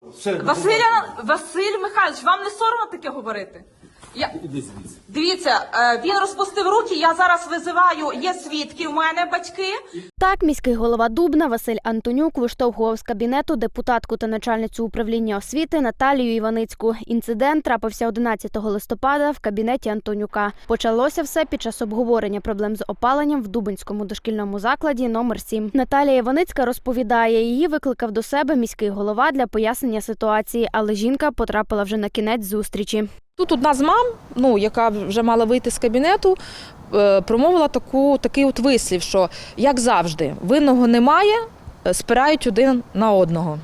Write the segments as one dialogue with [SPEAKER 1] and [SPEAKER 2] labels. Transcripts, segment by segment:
[SPEAKER 1] Василя Василь Михайлович, вам не соромно таке говорити? Я... Дивіться, е, він розпустив руки. Я зараз визиваю. Є свідки у мене батьки.
[SPEAKER 2] Так, міський голова Дубна Василь Антонюк виштовхував з кабінету депутатку та начальницю управління освіти Наталію Іваницьку. Інцидент трапився 11 листопада в кабінеті Антонюка. Почалося все під час обговорення проблем з опаленням в Дубинському дошкільному закладі номер 7 Наталія Іваницька розповідає, її викликав до себе міський голова для пояснення ситуації, але жінка потрапила вже на кінець зустрічі.
[SPEAKER 3] Тут одна з мам, ну яка вже мала вийти з кабінету, е, промовила таку такий от вислів, що як завжди, винного немає, е, спирають один на одного.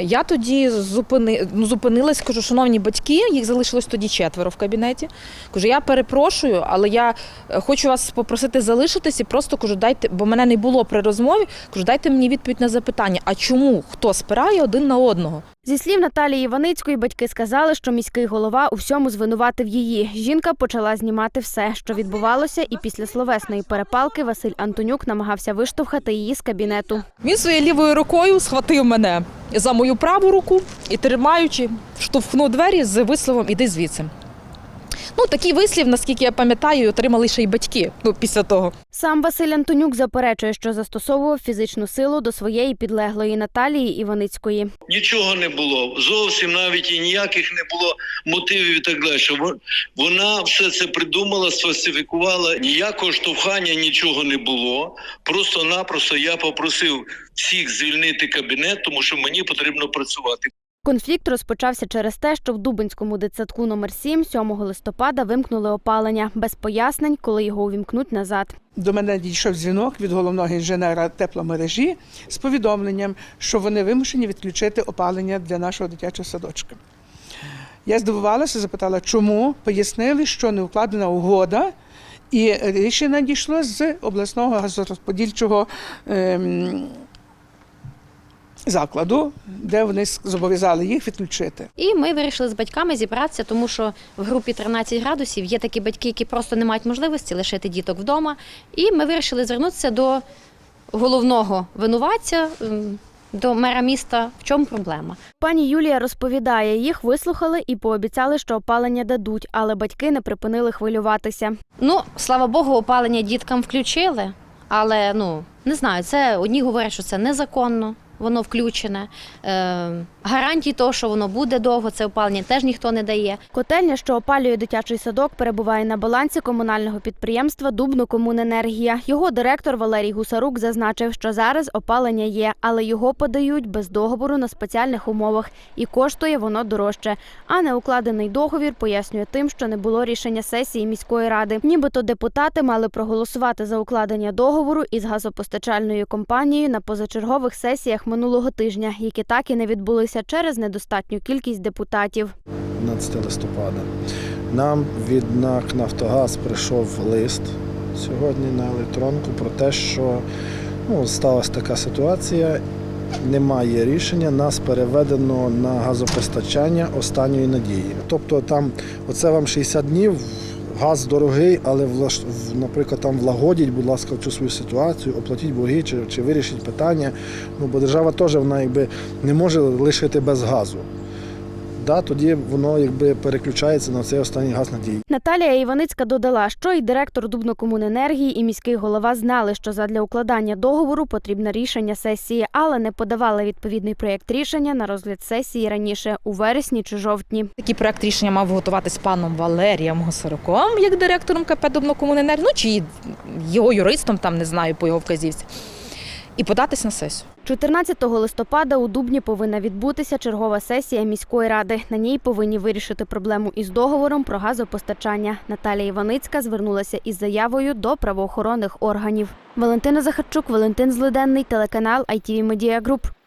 [SPEAKER 3] Я тоді зупини, ну, зупинилась, кажу, шановні батьки, їх залишилось тоді четверо в кабінеті. Кажу, я перепрошую, але я е, хочу вас попросити залишитись і просто кажу, дайте, бо мене не було при розмові. Кажу, дайте мені відповідь на запитання, а чому хто спирає один на одного?
[SPEAKER 2] Зі слів Наталії Іваницької, батьки сказали, що міський голова у всьому звинуватив її. Жінка почала знімати все, що відбувалося, і після словесної перепалки Василь Антонюк намагався виштовхати її з кабінету.
[SPEAKER 3] Він своєю лівою рукою схватив мене за мою праву руку і, тримаючи, штовхнув двері з висловом Іди звідси. Ну, такий вислів, наскільки я пам'ятаю, отримали ще й батьки ну, після того.
[SPEAKER 2] Сам Василь Антонюк заперечує, що застосовував фізичну силу до своєї підлеглої Наталії Іваницької.
[SPEAKER 4] Нічого не було. Зовсім навіть і ніяких не було мотивів і так далі. Вона все це придумала, сфальсифікувала. Ніякого штовхання нічого не було. Просто-напросто я попросив всіх звільнити кабінет, тому що мені потрібно працювати.
[SPEAKER 2] Конфлікт розпочався через те, що в Дубинському дитсадку номер 7 7 листопада вимкнули опалення без пояснень, коли його увімкнуть назад.
[SPEAKER 5] До мене дійшов дзвінок від головного інженера тепломережі з повідомленням, що вони вимушені відключити опалення для нашого дитячого садочка. Я здивувалася, запитала, чому пояснили, що не укладена угода, і рішення дійшло з обласного газорозподільчого ем, закладу, де вони зобов'язали їх відключити.
[SPEAKER 6] І ми вирішили з батьками зібратися, тому що в групі 13 градусів є такі батьки, які просто не мають можливості лишити діток вдома. І ми вирішили звернутися до головного винуватця, до мера міста. В чому проблема?
[SPEAKER 2] Пані Юлія розповідає, їх вислухали і пообіцяли, що опалення дадуть, але батьки не припинили хвилюватися.
[SPEAKER 6] Ну, слава Богу, опалення діткам включили, але ну не знаю, це одні говорять, що це незаконно. Воно включене. Е, гарантій того, що воно буде довго, це опалення теж ніхто не дає.
[SPEAKER 2] Котельня, що опалює дитячий садок, перебуває на балансі комунального підприємства Дубнокомуненергія. Його директор Валерій Гусарук зазначив, що зараз опалення є, але його подають без договору на спеціальних умовах, і коштує воно дорожче. А неукладений договір пояснює тим, що не було рішення сесії міської ради. Нібито депутати мали проголосувати за укладення договору із газопостачальною компанією на позачергових сесіях минулого тижня, які так і не відбулися через недостатню кількість депутатів.
[SPEAKER 7] 11 листопада. Нам від НАК Нафтогаз прийшов лист сьогодні на електронку про те, що ну, сталася така ситуація. Немає рішення, нас переведено на газопостачання останньої надії. Тобто там оце вам 60 днів, газ дорогий, але наприклад, там влагодіть, будь ласка, цю свою ситуацію, оплатіть борги чи, чи вирішіть питання. Ну, бо держава теж вона якби не може лишити без газу. Да, тоді воно якби переключається на цей останній газ надії.
[SPEAKER 2] Наталія Іваницька додала, що і директор Дубнокомуненергії, і міський голова знали, що задля укладання договору потрібне рішення сесії, але не подавали відповідний проєкт рішення на розгляд сесії раніше у вересні чи жовтні.
[SPEAKER 3] Такий проект рішення мав готувати з паном Валерієм Гусаруком, як директором КП Дубнокомуненерго, ну чи його юристом, там не знаю по його вказівці, і податись на сесію.
[SPEAKER 2] 14 листопада у Дубні повинна відбутися чергова сесія міської ради. На ній повинні вирішити проблему із договором про газопостачання. Наталія Іваницька звернулася із заявою до правоохоронних органів. Валентина Захарчук, Валентин Злиденний, телеканал ITV Media Group.